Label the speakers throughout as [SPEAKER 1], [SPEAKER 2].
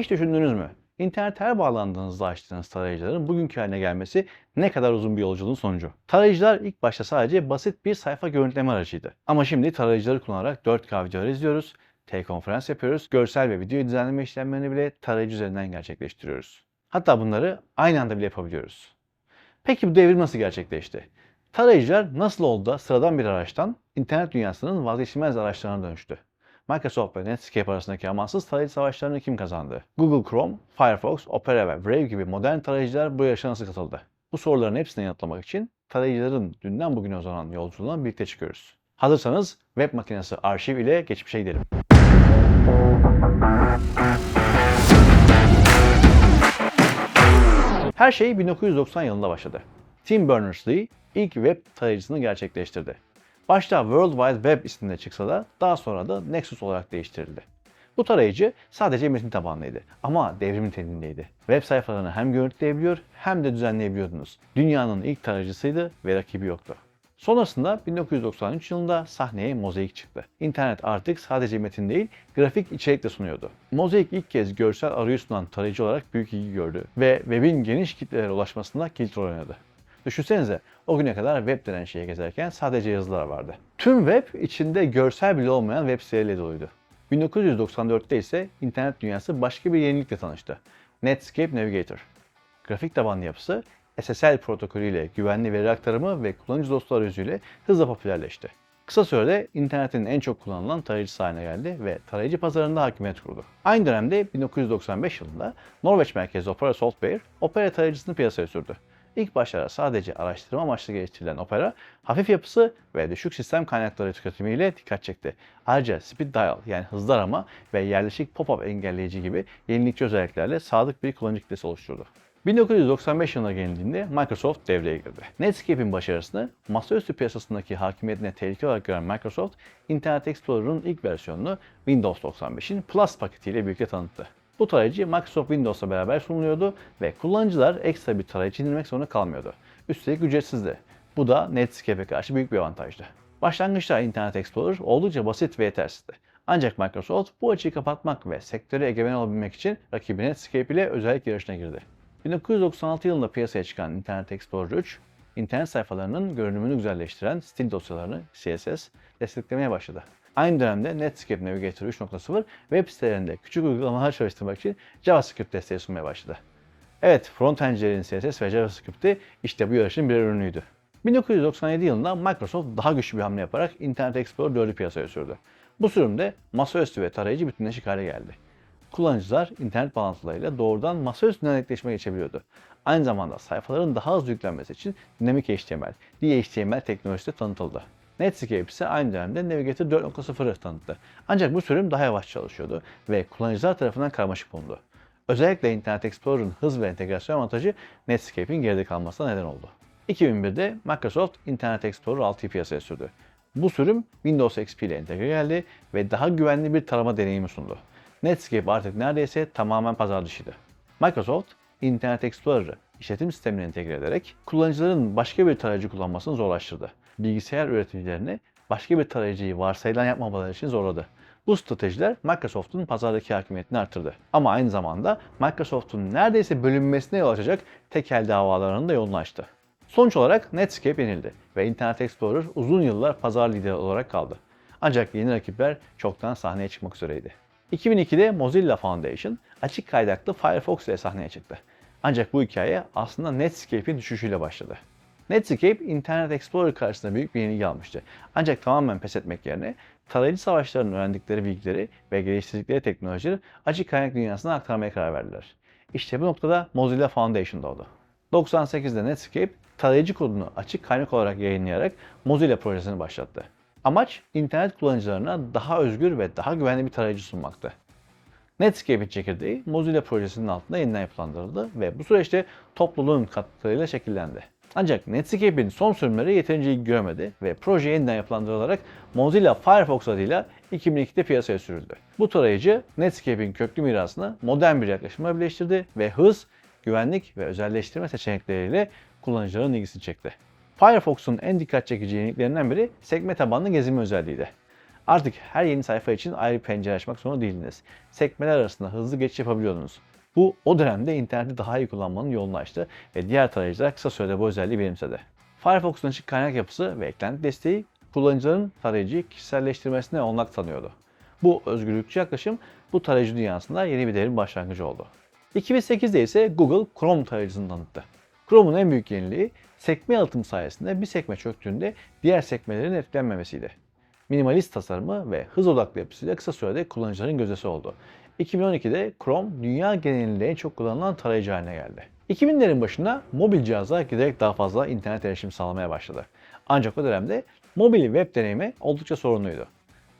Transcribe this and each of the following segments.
[SPEAKER 1] Hiç düşündünüz mü? İnternet her bağlandığınızda açtığınız tarayıcıların bugünkü haline gelmesi ne kadar uzun bir yolculuğun sonucu. Tarayıcılar ilk başta sadece basit bir sayfa görüntüleme aracıydı. Ama şimdi tarayıcıları kullanarak 4K videolar izliyoruz, telekonferans yapıyoruz, görsel ve video düzenleme işlemlerini bile tarayıcı üzerinden gerçekleştiriyoruz. Hatta bunları aynı anda bile yapabiliyoruz. Peki bu devrim nasıl gerçekleşti? Tarayıcılar nasıl oldu da sıradan bir araçtan internet dünyasının vazgeçilmez araçlarına dönüştü? Microsoft ve Netscape arasındaki amansız tarayıcı savaşlarını kim kazandı? Google Chrome, Firefox, Opera ve Brave gibi modern tarayıcılar bu yarışa nasıl katıldı? Bu soruların hepsini yanıtlamak için tarayıcıların dünden bugüne uzanan yolculuğuna birlikte çıkıyoruz. Hazırsanız web makinesi arşiv ile geçmişe gidelim. Her şey 1990 yılında başladı. Tim Berners-Lee ilk web tarayıcısını gerçekleştirdi. Başta World Wide Web isminde çıksa da daha sonra da Nexus olarak değiştirildi. Bu tarayıcı sadece metin tabanlıydı ama devrim niteliğindeydi. Web sayfalarını hem görüntüleyebiliyor hem de düzenleyebiliyordunuz. Dünyanın ilk tarayıcısıydı ve rakibi yoktu. Sonrasında 1993 yılında sahneye Mosaic çıktı. İnternet artık sadece metin değil, grafik içerik de sunuyordu. Mosaic ilk kez görsel arayüz sunan tarayıcı olarak büyük ilgi gördü ve webin geniş kitlelere ulaşmasında kilit rol oynadı. Düşünsenize o güne kadar web denen şeye gezerken sadece yazılar vardı. Tüm web içinde görsel bile olmayan web siteleriyle doluydu. 1994'te ise internet dünyası başka bir yenilikle tanıştı. Netscape Navigator. Grafik tabanlı yapısı SSL protokolüyle güvenli veri aktarımı ve kullanıcı dostu arayüzüyle hızla popülerleşti. Kısa sürede internetin en çok kullanılan tarayıcısı haline geldi ve tarayıcı pazarında hakimiyet kurdu. Aynı dönemde 1995 yılında Norveç merkezli Opera Software, Opera tarayıcısını piyasaya sürdü. İlk başlarda sadece araştırma amaçlı geliştirilen Opera, hafif yapısı ve düşük sistem kaynakları tüketimiyle dikkat çekti. Ayrıca Speed Dial yani hızlı arama ve yerleşik pop-up engelleyici gibi yenilikçi özelliklerle sadık bir kullanıcı kitlesi oluşturdu. 1995 yılına gelindiğinde Microsoft devreye girdi. Netscape'in başarısını masaüstü piyasasındaki hakimiyetine tehlike olarak gören Microsoft, Internet Explorer'ın ilk versiyonunu Windows 95'in Plus paketiyle birlikte tanıttı. Bu tarayıcı Microsoft Windows'la beraber sunuluyordu ve kullanıcılar ekstra bir tarayıcı indirmek zorunda kalmıyordu. Üstelik ücretsizdi. Bu da Netscape'e karşı büyük bir avantajdı. Başlangıçta Internet Explorer oldukça basit ve yetersizdi. Ancak Microsoft bu açığı kapatmak ve sektöre egemen olabilmek için rakibi Netscape ile özellik yarışına girdi. 1996 yılında piyasaya çıkan Internet Explorer 3, internet sayfalarının görünümünü güzelleştiren stil dosyalarını CSS desteklemeye başladı. Aynı dönemde Netscape Navigator 3.0 web sitelerinde küçük uygulamalar çalıştırmak için JavaScript desteği sunmaya başladı. Evet, frontendcilerin CSS ve JavaScript'i işte bu yarışın bir ürünüydü. 1997 yılında Microsoft daha güçlü bir hamle yaparak Internet Explorer 4'ü piyasaya sürdü. Bu sürümde masaüstü ve tarayıcı bütünleşik hale geldi. Kullanıcılar internet bağlantılarıyla doğrudan masaüstünden netleşmeye geçebiliyordu. Aynı zamanda sayfaların daha hızlı yüklenmesi için dinamik HTML, DHTML teknolojisi de tanıtıldı. Netscape ise aynı dönemde Navigator 4.0'ı tanıttı. Ancak bu sürüm daha yavaş çalışıyordu ve kullanıcılar tarafından karmaşık bulundu. Özellikle Internet Explorer'ın hız ve entegrasyon avantajı Netscape'in geride kalmasına neden oldu. 2001'de Microsoft Internet Explorer 6'yı piyasaya sürdü. Bu sürüm Windows XP ile entegre geldi ve daha güvenli bir tarama deneyimi sundu. Netscape artık neredeyse tamamen pazar dışıydı. Microsoft, Internet Explorer'ı işletim sistemine entegre ederek kullanıcıların başka bir tarayıcı kullanmasını zorlaştırdı. Bilgisayar üreticilerini başka bir tarayıcıyı varsayılan yapmamaları için zorladı. Bu stratejiler Microsoft'un pazardaki hakimiyetini artırdı. Ama aynı zamanda Microsoft'un neredeyse bölünmesine yol açacak tekel davalarının da yolunu açtı. Sonuç olarak Netscape yenildi ve Internet Explorer uzun yıllar pazar lideri olarak kaldı. Ancak yeni rakipler çoktan sahneye çıkmak üzereydi. 2002'de Mozilla Foundation açık kaynaklı Firefox ile sahneye çıktı. Ancak bu hikaye aslında Netscape'in düşüşüyle başladı. Netscape, Internet Explorer karşısında büyük bir yenilgi almıştı. Ancak tamamen pes etmek yerine tarayıcı savaşlarının öğrendikleri bilgileri ve geliştirdikleri teknolojileri açık kaynak dünyasına aktarmaya karar verdiler. İşte bu noktada Mozilla Foundation doğdu. 98'de Netscape, tarayıcı kodunu açık kaynak olarak yayınlayarak Mozilla projesini başlattı. Amaç internet kullanıcılarına daha özgür ve daha güvenli bir tarayıcı sunmaktı. Netscape'in çekirdeği Mozilla projesinin altında yeniden yapılandırıldı ve bu süreçte topluluğun katkılarıyla şekillendi. Ancak Netscape'in son sürümleri yeterince ilgi görmedi ve proje yeniden yapılandırılarak Mozilla Firefox adıyla 2002'de piyasaya sürüldü. Bu tarayıcı Netscape'in köklü mirasını modern bir yaklaşımla birleştirdi ve hız, güvenlik ve özelleştirme seçenekleriyle kullanıcıların ilgisini çekti. Firefox'un en dikkat çekici yeniliklerinden biri sekme tabanlı gezinme özelliğiydi. Artık her yeni sayfa için ayrı pencere açmak zorunda değildiniz. Sekmeler arasında hızlı geçiş yapabiliyordunuz. Bu o dönemde interneti daha iyi kullanmanın yolunu açtı ve diğer tarayıcılar kısa sürede bu özelliği benimsedi. Firefox'un açık kaynak yapısı ve eklenti desteği kullanıcıların tarayıcıyı kişiselleştirmesine olanak tanıyordu. Bu özgürlükçü yaklaşım bu tarayıcı dünyasında yeni bir devrim başlangıcı oldu. 2008'de ise Google Chrome tarayıcısını tanıttı. Chrome'un en büyük yeniliği sekme yalıtım sayesinde bir sekme çöktüğünde diğer sekmelerin etkilenmemesiydi. Minimalist tasarımı ve hız odaklı yapısıyla kısa sürede kullanıcıların gözdesi oldu. 2012'de Chrome dünya genelinde en çok kullanılan tarayıcı haline geldi. 2000'lerin başında mobil cihazlar giderek daha fazla internet erişim sağlamaya başladı. Ancak o dönemde mobil web deneyimi oldukça sorunluydu.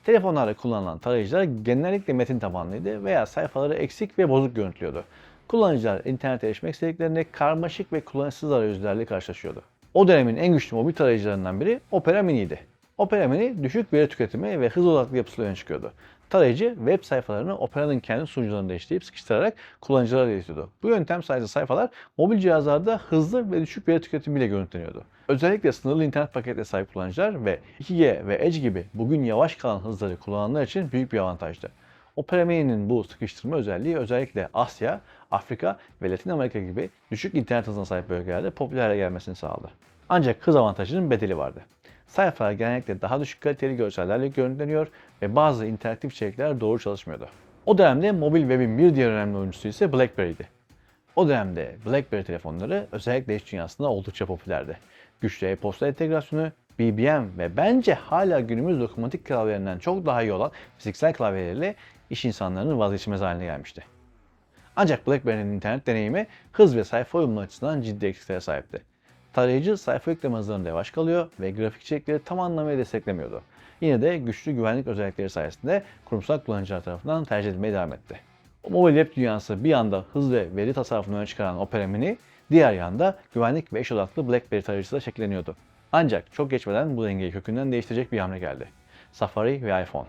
[SPEAKER 1] Telefonlarda kullanılan tarayıcılar genellikle metin tabanlıydı veya sayfaları eksik ve bozuk görüntülüyordu. Kullanıcılar internete erişmek istediklerinde karmaşık ve kullanışsız arayüzlerle karşılaşıyordu. O dönemin en güçlü mobil tarayıcılarından biri Opera Mini'ydi. Opera Mini düşük veri tüketimi ve hız odaklı yapısıyla öne çıkıyordu. Tarayıcı web sayfalarını Opera'nın kendi sunucularında işleyip sıkıştırarak kullanıcılara iletiyordu. Bu yöntem sayesinde sayfalar mobil cihazlarda hızlı ve düşük veri tüketimiyle görüntüleniyordu. Özellikle sınırlı internet paketine sahip kullanıcılar ve 2G ve Edge gibi bugün yavaş kalan hızları kullananlar için büyük bir avantajdı. Opera Mini'nin bu sıkıştırma özelliği özellikle Asya, Afrika ve Latin Amerika gibi düşük internet hızına sahip bölgelerde popüler gelmesini sağladı. Ancak hız avantajının bedeli vardı. Sayfalar genellikle daha düşük kaliteli görsellerle görüntüleniyor ve bazı interaktif içerikler doğru çalışmıyordu. O dönemde mobil webin bir diğer önemli oyuncusu ise BlackBerry'di. O dönemde BlackBerry telefonları özellikle iş dünyasında oldukça popülerdi. Güçlü e-posta entegrasyonu, BBM ve bence hala günümüz dokunmatik klavyelerinden çok daha iyi olan fiziksel klavyeleriyle iş insanlarının vazgeçilmez haline gelmişti. Ancak BlackBerry'nin internet deneyimi hız ve sayfa uyumu açısından ciddi eksiklere sahipti. Tarayıcı sayfa yükleme yavaş kalıyor ve grafik içerikleri tam anlamıyla desteklemiyordu. Yine de güçlü güvenlik özellikleri sayesinde kurumsal kullanıcılar tarafından tercih edilmeye devam etti. Mobil web dünyası bir yanda hız ve veri tasarrufunu öne çıkaran Opera Mini, diğer yanda güvenlik ve eş odaklı BlackBerry tarayıcısı da şekilleniyordu. Ancak çok geçmeden bu dengeyi kökünden değiştirecek bir hamle geldi. Safari ve iPhone.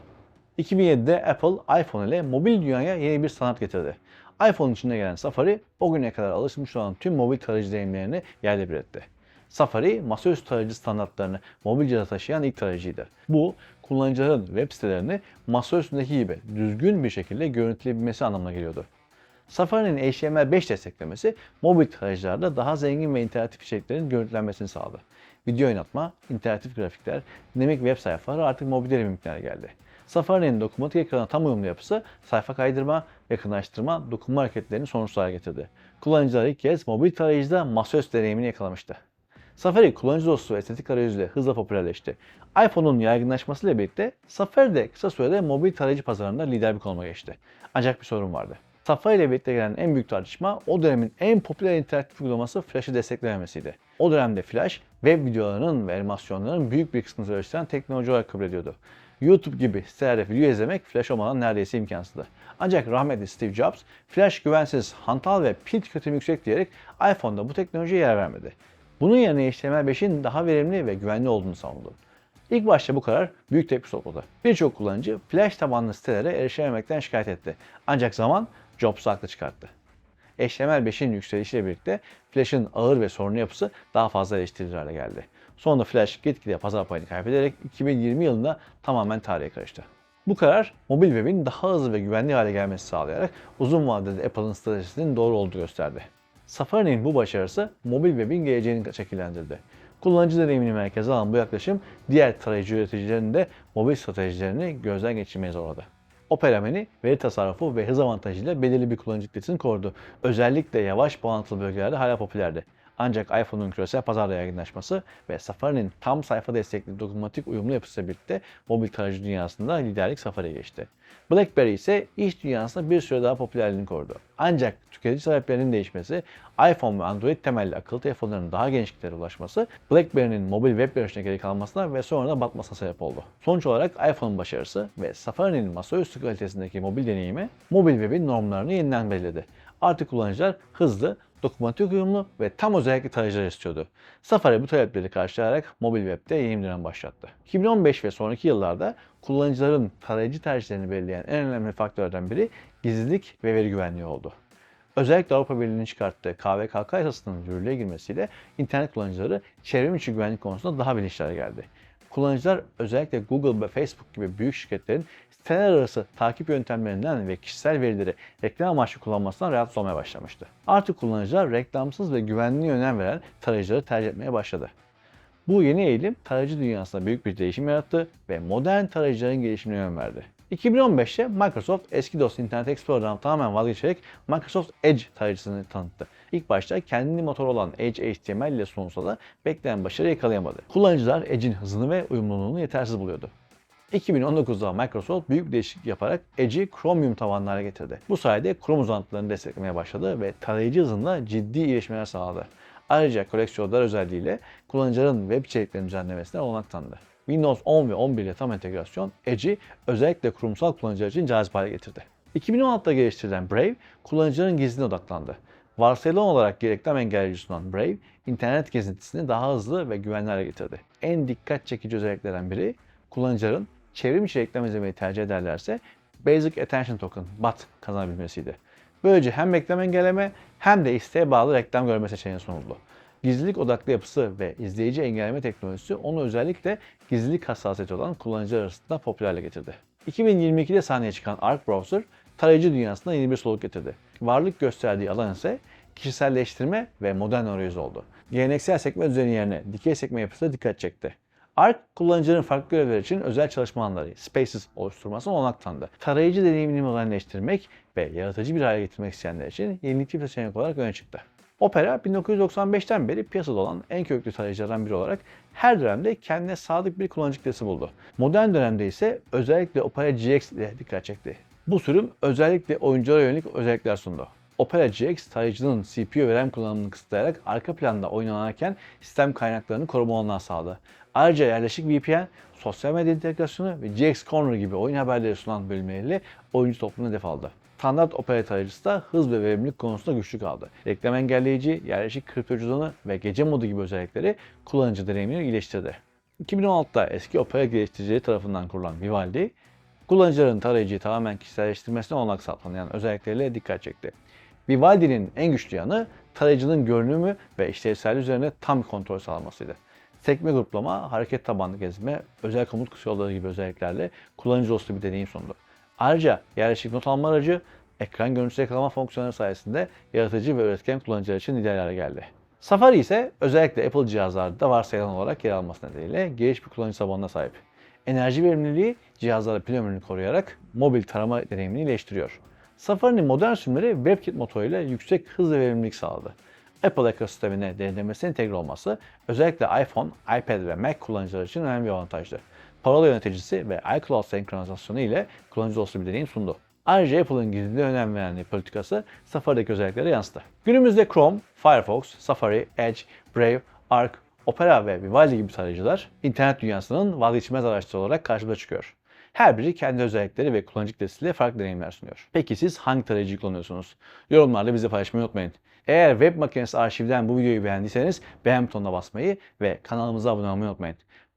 [SPEAKER 1] 2007'de Apple iPhone ile mobil dünyaya yeni bir sanat getirdi. iPhone içinde gelen Safari o güne kadar alışmış olan tüm mobil tarayıcı deneyimlerini yerle bir etti. Safari, masaüstü tarayıcı standartlarını mobil cihaza taşıyan ilk tarayıcıydı. Bu, kullanıcıların web sitelerini masaüstündeki gibi düzgün bir şekilde görüntüleyebilmesi anlamına geliyordu. Safari'nin HTML5 desteklemesi mobil tarayıcılarda daha zengin ve interaktif içeriklerin görüntülenmesini sağladı. Video oynatma, interaktif grafikler, dinamik web sayfaları artık mobilde mümkün hale geldi. Safari'nin dokunmatik ekrana tam uyumlu yapısı sayfa kaydırma, yakınlaştırma, dokunma hareketlerini sonuçlu hale getirdi. Kullanıcılar ilk kez mobil tarayıcıda masaüstü deneyimini yakalamıştı. Safari kullanıcı dostu estetik arayüzüyle hızla popülerleşti. iPhone'un yaygınlaşmasıyla birlikte Safari de kısa sürede mobil tarayıcı pazarında lider bir konuma geçti. Ancak bir sorun vardı. Safari ile birlikte gelen en büyük tartışma o dönemin en popüler interaktif uygulaması Flash'ı desteklememesiydi. O dönemde Flash, web videolarının ve animasyonların büyük bir kısmını oluşturan teknoloji olarak kabul ediyordu. YouTube gibi sitelerde video izlemek Flash olmadan neredeyse imkansızdı. Ancak rahmetli Steve Jobs, Flash güvensiz, hantal ve pil tüketimi yüksek diyerek iPhone'da bu teknolojiye yer vermedi. Bunun yerine HTML5'in daha verimli ve güvenli olduğunu savundu. İlk başta bu karar büyük tepki topladı. Birçok kullanıcı Flash tabanlı sitelere erişememekten şikayet etti. Ancak zaman Jobs'u haklı çıkarttı. HTML5'in yükselişiyle birlikte Flash'ın ağır ve sorunlu yapısı daha fazla eleştirilir hale geldi. Sonunda Flash gitgide pazar payını kaybederek 2020 yılında tamamen tarihe karıştı. Bu karar mobil webin daha hızlı ve güvenli hale gelmesi sağlayarak uzun vadede Apple'ın stratejisinin doğru olduğu gösterdi. Safari'nin bu başarısı mobil webin geleceğini şekillendirdi. Kullanıcı deneyimini merkeze alan bu yaklaşım diğer tarayıcı üreticilerinin de mobil stratejilerini gözden geçirmeye zorladı. Opera Mini veri tasarrufu ve hız avantajıyla belirli bir kullanıcı kitlesini korudu. Özellikle yavaş bağlantılı bölgelerde hala popülerdi. Ancak iPhone'un küresel pazarda yaygınlaşması ve Safari'nin tam sayfa destekli dokunmatik uyumlu yapısıyla birlikte mobil tarayıcı dünyasında liderlik Safari'ye geçti. BlackBerry ise iş dünyasında bir süre daha popülerliğini korudu. Ancak tüketici taleplerinin değişmesi, iPhone ve Android temelli akıllı telefonların daha geniş kitlere ulaşması, BlackBerry'nin mobil web yarışına geri kalmasına ve sonra da batmasına sebep oldu. Sonuç olarak iPhone'un başarısı ve Safari'nin masaüstü kalitesindeki mobil deneyimi, mobil webin normlarını yeniden belirledi. Artık kullanıcılar hızlı, dokunmatik uyumlu ve tam özellikli tarayıcılar istiyordu. Safari bu talepleri karşılayarak mobil webde yeni bir dönem başlattı. 2015 ve sonraki yıllarda kullanıcıların tarayıcı tercihlerini belirleyen en önemli faktörlerden biri gizlilik ve veri güvenliği oldu. Özellikle Avrupa Birliği'nin çıkarttığı KVKK yasasının yürürlüğe girmesiyle internet kullanıcıları çevrim içi güvenlik konusunda daha bilinçli geldi. Kullanıcılar özellikle Google ve Facebook gibi büyük şirketlerin siteler arası takip yöntemlerinden ve kişisel verileri reklam amaçlı kullanmasından rahatsız olmaya başlamıştı. Artık kullanıcılar reklamsız ve güvenliğe önem veren tarayıcıları tercih etmeye başladı. Bu yeni eğilim tarayıcı dünyasında büyük bir değişim yarattı ve modern tarayıcıların gelişimine yön verdi. 2015'te Microsoft eski dost Internet Explorer'dan tamamen vazgeçerek Microsoft Edge tarayıcısını tanıttı. İlk başta kendi motor olan Edge HTML ile sunulsa da beklenen başarı yakalayamadı. Kullanıcılar Edge'in hızını ve uyumluluğunu yetersiz buluyordu. 2019'da Microsoft büyük bir değişiklik yaparak Edge'i Chromium tabanlı hale getirdi. Bu sayede Chrome uzantılarını desteklemeye başladı ve tarayıcı hızında ciddi iyileşmeler sağladı. Ayrıca koleksiyonlar özelliğiyle kullanıcıların web içeriklerini düzenlemesine olanak tanıdı. Windows 10 ve 11 ile tam entegrasyon Edge'i özellikle kurumsal kullanıcılar için cazip hale getirdi. 2016'da geliştirilen Brave, kullanıcıların gizliliğine odaklandı. Varsayılan olarak reklam engelleyici sunan Brave, internet gezintisini daha hızlı ve güvenli hale getirdi. En dikkat çekici özelliklerden biri, kullanıcıların çevrim içi reklam izlemeyi tercih ederlerse Basic Attention Token, BAT kazanabilmesiydi. Böylece hem reklam engelleme hem de isteğe bağlı reklam görme seçeneği sunuldu. Gizlilik odaklı yapısı ve izleyici engelleme teknolojisi onu özellikle gizlilik hassasiyeti olan kullanıcılar arasında popüler hale getirdi. 2022'de sahneye çıkan Arc Browser, tarayıcı dünyasına yeni bir soluk getirdi. Varlık gösterdiği alan ise kişiselleştirme ve modern arayüz oldu. Geleneksel sekme düzeni yerine dikey sekme yapısı dikkat çekti. Arc, kullanıcıların farklı görevler için özel çalışma alanları, spaces oluşturmasına olanak tanıdı. Tarayıcı deneyimini modernleştirmek ve yaratıcı bir hale getirmek isteyenler için yenilikçi bir seçenek olarak öne çıktı. Opera 1995'ten beri piyasada olan en köklü tarayıcılardan biri olarak her dönemde kendine sadık bir kullanıcı kitlesi buldu. Modern dönemde ise özellikle Opera GX ile dikkat çekti. Bu sürüm özellikle oyunculara yönelik özellikler sundu. Opera GX tarayıcının CPU ve RAM kullanımını kısıtlayarak arka planda oynanırken sistem kaynaklarını koruma olanağı sağladı. Ayrıca yerleşik VPN, sosyal medya integrasyonu ve GX Corner gibi oyun haberleri sunan bölümleriyle oyuncu toplumuna def aldı. Standart Opera tarayıcısı da hız ve verimlilik konusunda güçlü kaldı. Reklam engelleyici, yerleşik kripto cüzdanı ve gece modu gibi özellikleri kullanıcı deneyimini iyileştirdi. 2016'da eski Opera geliştiricileri tarafından kurulan Vivaldi, kullanıcıların tarayıcıyı tamamen kişiselleştirmesine olanak sağlayan özellikleriyle dikkat çekti. Vivaldi'nin en güçlü yanı tarayıcının görünümü ve işlevselliği üzerine tam kontrol sağlamasıydı. Sekme gruplama, hareket tabanlı gezme, özel komut kısa yolları gibi özelliklerle kullanıcı dostu bir deneyim sundu. Ayrıca yerleşik not alma aracı, ekran görüntüsü yakalama fonksiyonları sayesinde yaratıcı ve üretken kullanıcılar için ideal hale geldi. Safari ise özellikle Apple cihazlarda varsayılan olarak yer alması nedeniyle geniş bir kullanıcı tabanına sahip. Enerji verimliliği cihazlarda pil ömrünü koruyarak mobil tarama deneyimini iyileştiriyor. Safari'nin modern sürümleri WebKit motoruyla yüksek hız ve verimlilik sağladı. Apple ekosistemine derinlemesine entegre olması özellikle iPhone, iPad ve Mac kullanıcıları için önemli bir avantajdı. Parola yöneticisi ve iCloud senkronizasyonu ile kullanıcı dostu bir deneyim sundu. Ayrıca Apple'ın gizliliğe önem veren politikası Safari'deki özelliklere yansıdı. Günümüzde Chrome, Firefox, Safari, Edge, Brave, Arc, Opera ve Vivaldi gibi tarayıcılar internet dünyasının vazgeçilmez araçları olarak karşımıza çıkıyor. Her biri kendi özellikleri ve kullanıcı kitlesiyle farklı deneyimler sunuyor. Peki siz hangi tarayıcıyı kullanıyorsunuz? Yorumlarda bize paylaşmayı unutmayın. Eğer web makinesi arşivden bu videoyu beğendiyseniz beğen butonuna basmayı ve kanalımıza abone olmayı unutmayın.